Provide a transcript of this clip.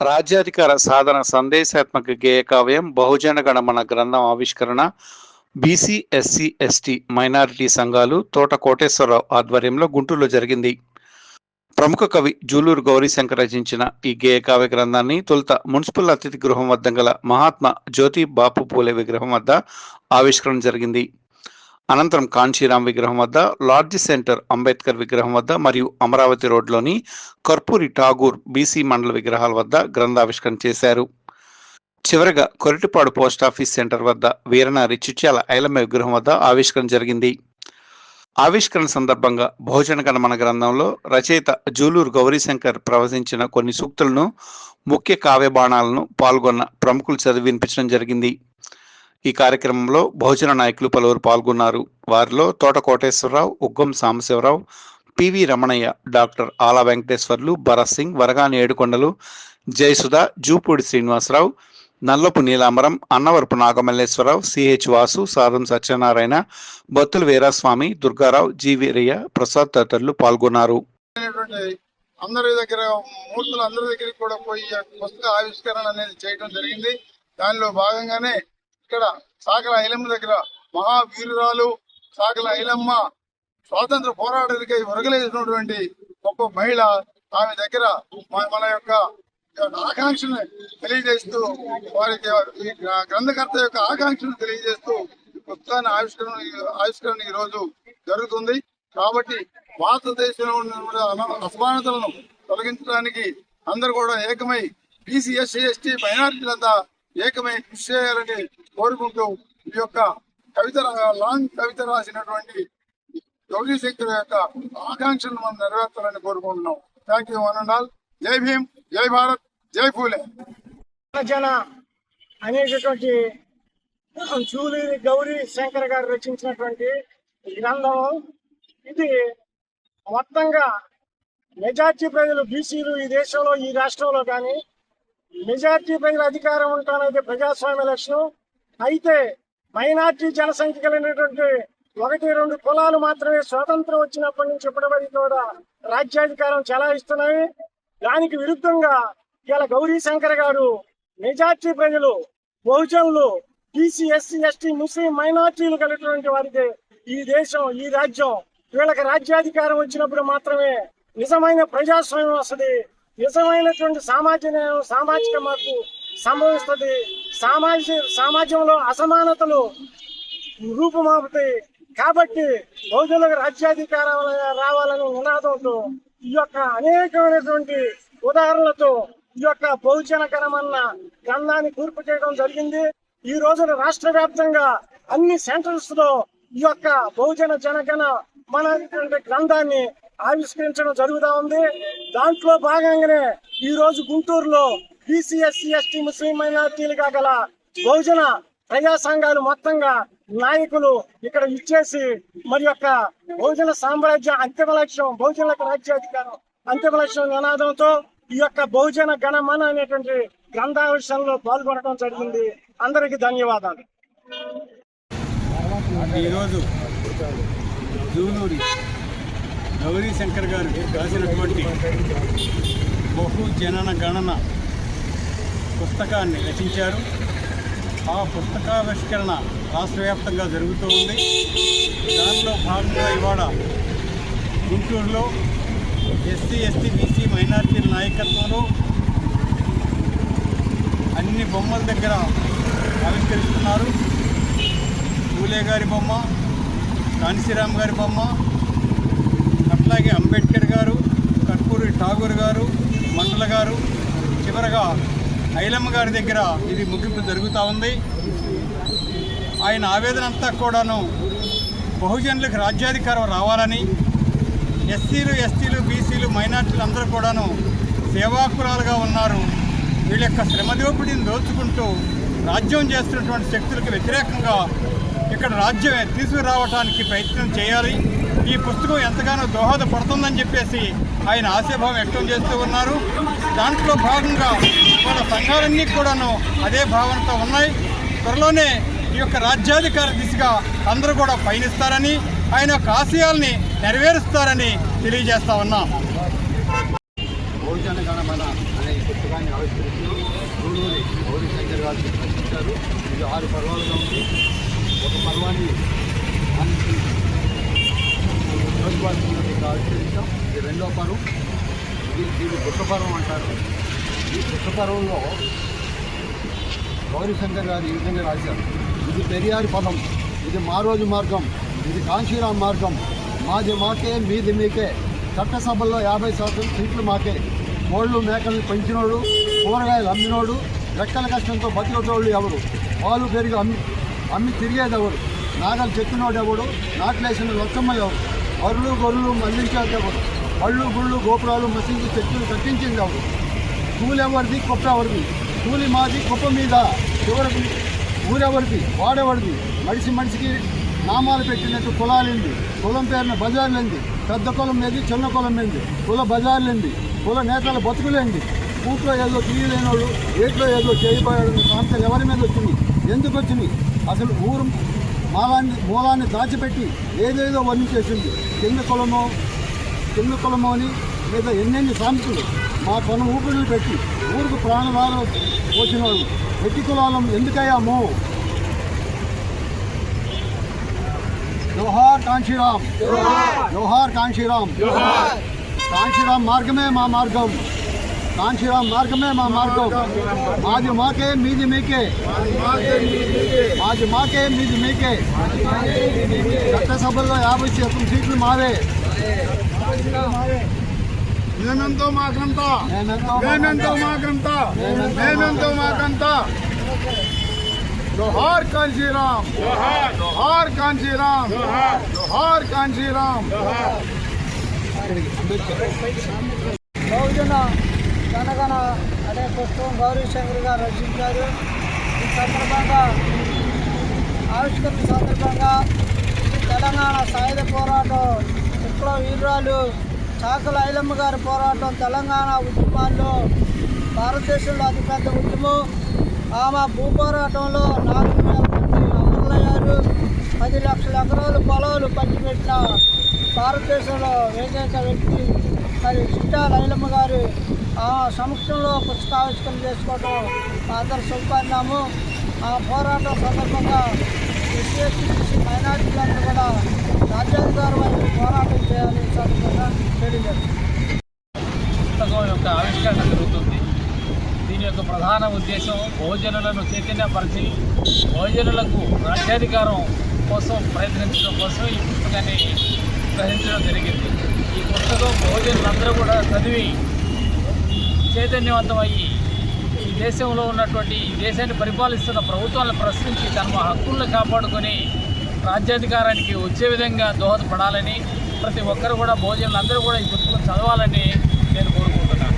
రాజ్యాధికార సాధన సందేశాత్మక గేయ కావ్యం బహుజన గణమన గ్రంథం ఆవిష్కరణ బీసీ ఎస్సీ ఎస్టీ మైనారిటీ సంఘాలు తోట కోటేశ్వరరావు ఆధ్వర్యంలో గుంటూరులో జరిగింది. ప్రముఖ కవి జూలూరు గౌరీశంకర్ రచించిన ఈ గేయ కావ్య గ్రంథాన్ని తొలుత మున్సిపల్ అతిథి గృహం వద్ద గల మహాత్మా జ్యోతి బాపు పూలే విగ్రహం వద్ద ఆవిష్కరణ జరిగింది. అనంతరం కాంచీరాం విగ్రహం వద్ద లార్జ్ సెంటర్ అంబేద్కర్ విగ్రహం వద్ద మరియు అమరావతి రోడ్లోని కర్పూరి ఠాగూర్ బీసీ మండల విగ్రహాల వద్ద గ్రంథావిష్కరణ చేశారు. చివరగా కొరటిపాడు పోస్టాఫీస్ సెంటర్ వద్ద వీరనారి చిట్యాల ఐలమ్మ విగ్రహం వద్ద ఆవిష్కరణ జరిగింది. ఆవిష్కరణ సందర్భంగా భోజన గణమన గ్రంథంలో రచయిత జూలూరు గౌరీశంకర్ ప్రవచించిన కొన్ని సూక్తులను ముఖ్య కావ్య బాణాలను పాల్గొన్న ప్రముఖులు చదివి వినిపించడం జరిగింది. ఈ కార్యక్రమంలో బహుజన నాయకులు పలువురు పాల్గొన్నారు. వారిలో Thota Koteswararao Uggam Sambasivarao PV Ramanaiah doctor Ala Venkateswarlu Bharath Singh Varagani Yedukondalu Jayasudha Jupudi Srinivasarao Nallapu Neelambaram Annavarapu Nagamalleswararao CH Vasu Sadham Satyanarayana Bottula Veeraswamy Durgarao G Veeraiah Prasad తదితరులు పాల్గొన్నారు. అందరి దగ్గర మూర్తులు అందరి దగ్గరికి కూడా పోయి పుస్తక ఆవిష్కరణ అనేది చేయడం జరిగింది. దానిలో భాగంగానే ఇక్కడ సాగర ఐలమ్మ దగ్గర మహావీరురాలు సాగల ఐలమ్మ స్వాతంత్ర పోరాటానికి ఒరగలేసినటువంటి గొప్ప మహిళ ఆమె దగ్గర మన యొక్క ఆకాంక్షను తెలియజేస్తూ వారికి ఈ గ్రంథకర్త యొక్క ఆకాంక్షను తెలియజేస్తూ పుస్తకాన్ని ఆవిష్కరణ ఆవిష్కరణ ఈ రోజు జరుగుతుంది. కాబట్టి భారతదేశంలో ఉన్న అన- అసమానతలను తొలగించడానికి అందరూ కూడా ఏకమై బీసీ ఎస్సీ ఎస్టీ మైనారిటీలంతా ఏకమై కృషి చేయాలని కోరుకుంటూ ఈ యొక్క కవిత లాంగ్ కవిత రాసినటువంటి యోగి శక్తుల యొక్క ఆకాంక్షను మనం నెరవేర్చాలని కోరుకుంటున్నాం. Thank you one and all జై భీమ్ జై భారత్ జై పూలే జన అనేటటువంటి చూలి గౌరీ శంకర్ గారు రచించినటువంటి గ్రంథం ఇది మొత్తంగా మెజార్టీ ప్రజలు బీసీలు ఈ దేశంలో ఈ రాష్ట్రంలో కానీ మెజార్టీ ప్రజల అధికారం ఉంటానైతే ప్రజాస్వామ్య లక్ష్యం అయితే మైనార్టీ జనసంఖ్య కలిగినటువంటి ఒకటి రెండు కులాలు మాత్రమే స్వాతంత్రం వచ్చినప్పటి నుంచి ఇప్పటివరకు కూడా రాజ్యాధికారం చెలాయిస్తున్నాయి. దానికి విరుద్ధంగా ఇలా గౌరీ శంకర్ గారు మెజార్టీ ప్రజలు బహుజనులు బీసీ ఎస్సీ ఎస్టీ ముస్లిం మైనార్టీలు కలిగినటువంటి వారికి ఈ దేశం ఈ రాజ్యం వీళ్ళకి రాజ్యాధికారం వచ్చినప్పుడు మాత్రమే నిజమైన ప్రజాస్వామ్యం వస్తుంది. నిజమైనటువంటి సామాజిక సామాజిక మార్పు సంభవిస్తుంది సామాజిక సమాజంలో అసమానతలు రూపుమాపుతాయి కాబట్టి బౌద్ధులకు రాజ్యాధికారం రావాలని నినాదంతో ఈ యొక్క అనేకమైనటువంటి ఉదాహరణలతో ఈ యొక్క బహుజన గ్రంథాన్ని కూర్పు చేయడం జరిగింది. ఈ రోజున రాష్ట్ర వ్యాప్తంగా అన్ని సెంటర్స్లో ఈ యొక్క బహుజన జనగణ మన గ్రంథాన్ని ఆవిష్కరించడం జరుగుతా ఉంది. దాంట్లో భాగంగానే ఈ రోజు గుంటూరులో బీసీ ఎస్సీ ఎస్టీ ముస్లిం మైనార్టీలుగా గల బహుజన ప్రజా సంఘాలు మొత్తంగా నాయకులు ఇక్కడ ఇచ్చేసి మరి యొక్క బహుజన సామ్రాజ్య అంతిమ లక్ష్యం బహుజనులకు రాజ్యాధికారం అంతిమ లక్ష్యం నినాదంతో ఈ యొక్క బహుజన గణమన అనేటువంటి గ్రంథావిషయంలో పాల్గొనడం జరిగింది. అందరికీ ధన్యవాదాలు. ఈరోజు జూలూరి గౌరీ శంకర్ గారు రాసినటువంటి బహు జనన గణన పుస్తకాన్ని రచించారు. ఆ పుస్తకావిష్కరణ రాష్ట్ర వ్యాప్తంగా జరుగుతూ ఉంది. దానిలో భాగంగా ఇవాళ గుంటూరులో ఎస్సీ ఎస్టీ బీసీ మైనార్టీల నాయకత్వంలో అన్ని బొమ్మల దగ్గర ఆవిష్కరిస్తున్నారు పూలే గారి బొమ్మ కాంశీరామ్ గారి బొమ్మ అట్లాగే అంబేద్కర్ గారు కర్పూరి ఠాగూర్ గారు మండల గారు చివరగా ఐలమ్మ గారి దగ్గర ఇది ముగింపు జరుగుతూ ఉంది. ఆయన ఆవేదన అంతా కూడాను బహుజనులకు రాజ్యాధికారం రావాలని ఎస్సీలు ఎస్టీలు బీసీలు మైనార్టీలు అందరూ కూడాను సేవాకురాలుగా ఉన్నారు. వీళ్ళ యొక్క శ్రమదోపిడిని దోచుకుంటూ రాజ్యం చేస్తున్నటువంటి శక్తులకు వ్యతిరేకంగా ఇక్కడ రాజ్యం తీసుకురావడానికి ప్రయత్నం చేయాలి. ఈ పుస్తకం ఎంతగానో దోహదపడుతుందని చెప్పేసి ఆయన ఆశాభావం వ్యక్తం చేస్తూ ఉన్నారు. దాంట్లో భాగంగా వాళ్ళ సంఘాలన్నీ కూడాను అదే భావనతో ఉన్నాయి. త్వరలోనే ఈ యొక్క రాజ్యాధికార దిశగా అందరూ కూడా పయనిస్తారని ఆయన యొక్క ఆశయాల్ని నెరవేరుస్తారని తెలియజేస్తా ఉన్నాం. బహుజన గణమన అనే పుస్తకాన్ని ఆవిష్కరిస్తూ గూడూరి గౌరీ శంకర్ గారు రచించారు ఇది ఆరు పర్వాలుగా ఉంది ఒక పర్వాన్ని మనకి ఆవిష్కరించాం ఇది రెండో పర్వం దీన్ని పుష్పపర్వం అంటారు. ఈ పుష్పపర్వంలో గౌరీశంకర్ గారు ఈ విధంగా రాశారు. ఇది పెరియారి పదం ఇది మా రోజు మార్గం ఇది కాంశీరామ్ మార్గం మాది మాకే మీది మీకే చట్టసభల్లో యాభై శాతం సీట్లు మాకే. కోళ్ళు మేకలు పెంచినోడు కూరగాయలు అమ్మినోడు రెక్కల కష్టంతో బతికేటోళ్ళు ఎవరు? పాలు పెరిగి అమ్మి అమ్మి తిరిగేది ఎవరు నాగలు చెక్కినోడు ఎవడు నాట్లేసిన లచ్చమ్మ ఎవరు? అరులు గొర్రెలు మళ్ళించేది ఎవరు పళ్ళు గుళ్ళు గోపురాలు మసీదు చెట్లు కట్టించింది ఎవరు కూలి ఎవరిది కుప్ప ఎవరిది కూలి మాది కుప్ప మీద చివరికి ఊరెవరిది వాడెవరిది? మనిషి మనిషికి నామాలు పెట్టినట్టు కులాలింది? కులం పేరున బజార్లేంది? పెద్ద కులం ఏది చిన్న కులం ఏంది కుల బజార్లేంది? కుల నేతల బతుకులేంది? కూట్లో ఏదో తీయలేనోళ్ళు ఏట్లో ఏదో చేయబోయాడు సంస్థలు ఎవరి మీద వచ్చింది? ఎందుకు వచ్చినాయి అసలు ఊరు మాలాన్ని మూలాన్ని దాచిపెట్టి ఏదేదో వర్ణించేసింది కింద కులమో కింద కులమో అని లేదా ఎన్నెన్ని సామెతలు మా కొన ఊపిరిలు పెట్టి ఊరికి ప్రాణాలు పోసిన వాళ్ళు వెట్టి కులాలం ఎందుకయ్యాము జోహార్ కాంశీరామ్. జోహార్ కాంశీరామ్. కాంశీరామ్ మార్గమే మా మార్గం. కాంశీరామ్ మార్గమే మా మార్గం. మాది మాకే మీది మీకే. మాది మాకే మీది మీకే. చట్టసభల్లో యాభై శాతం సీట్లు మావే. మేమెంతో మాకంతా మేమెంతో మాకంతా మేమెంతో మాకంతా జోహార్ కాంశీరామ్ జోహార్. కాంశీరామ్ జోహార్. కాంశీరామ్ బహుజన జనగణ అనే పుస్తకం గౌరీ శంకర్ గారు రచించారు. ఈ సందర్భంగా ఆవిష్కరణ సందర్భంగా తెలంగాణ సాయుధ పోరాటం విప్లవ వీరురాలు చాకల ఐలమ్మ గారి పోరాటం తెలంగాణ ఉద్యమాల్లో భారతదేశంలో అతిపెద్ద ఉద్యమం. ఆమె భూ పోరాటంలో నాలుగు వేల మంది అమరులయ్యారు. పది లక్షల ఎకరాలు పొలాలు పంచిపెట్టిన భారతదేశంలో ఏకైక వ్యక్తి మరి చిట్టా లైలమ్మ గారు. ఆ సమక్షంలో పుస్తకావిష్కరణ చేసుకోవడం మా అందరు ఆ పోరాటం సందర్భంగా ఎస్సీ ఎస్టీ మైనార్టీలందరూ కూడా రాజ్యాధికార వైపు పోరాటం సందర్భంగా పుస్తకం యొక్క ఆవిష్కరణ జరుగుతుంది. దీని యొక్క ప్రధాన ఉద్దేశం బహుజనులను చైతన్యపరిచి బహుజనులకు రాజ్యాధికారం కోసం ప్రయత్నించడం కోసం ఈ పుస్తకాన్ని గ్రహించడం జరిగింది. ఈ పుస్తకం బహుజనులందరూ కూడా చదివి చైతన్యవంతమయ్యి ఈ దేశంలో ఉన్నటువంటి ఈ దేశాన్ని పరిపాలిస్తున్న ప్రభుత్వాలను ప్రశ్నించి తమ హక్కులను కాపాడుకొని రాజ్యాధికారానికి వచ్చే విధంగా దోహదపడాలని ప్రతి ఒక్కరు కూడా భోజనులందరూ కూడా ఈ పుస్తకం చదవాలని నేను కోరుకుంటున్నాను.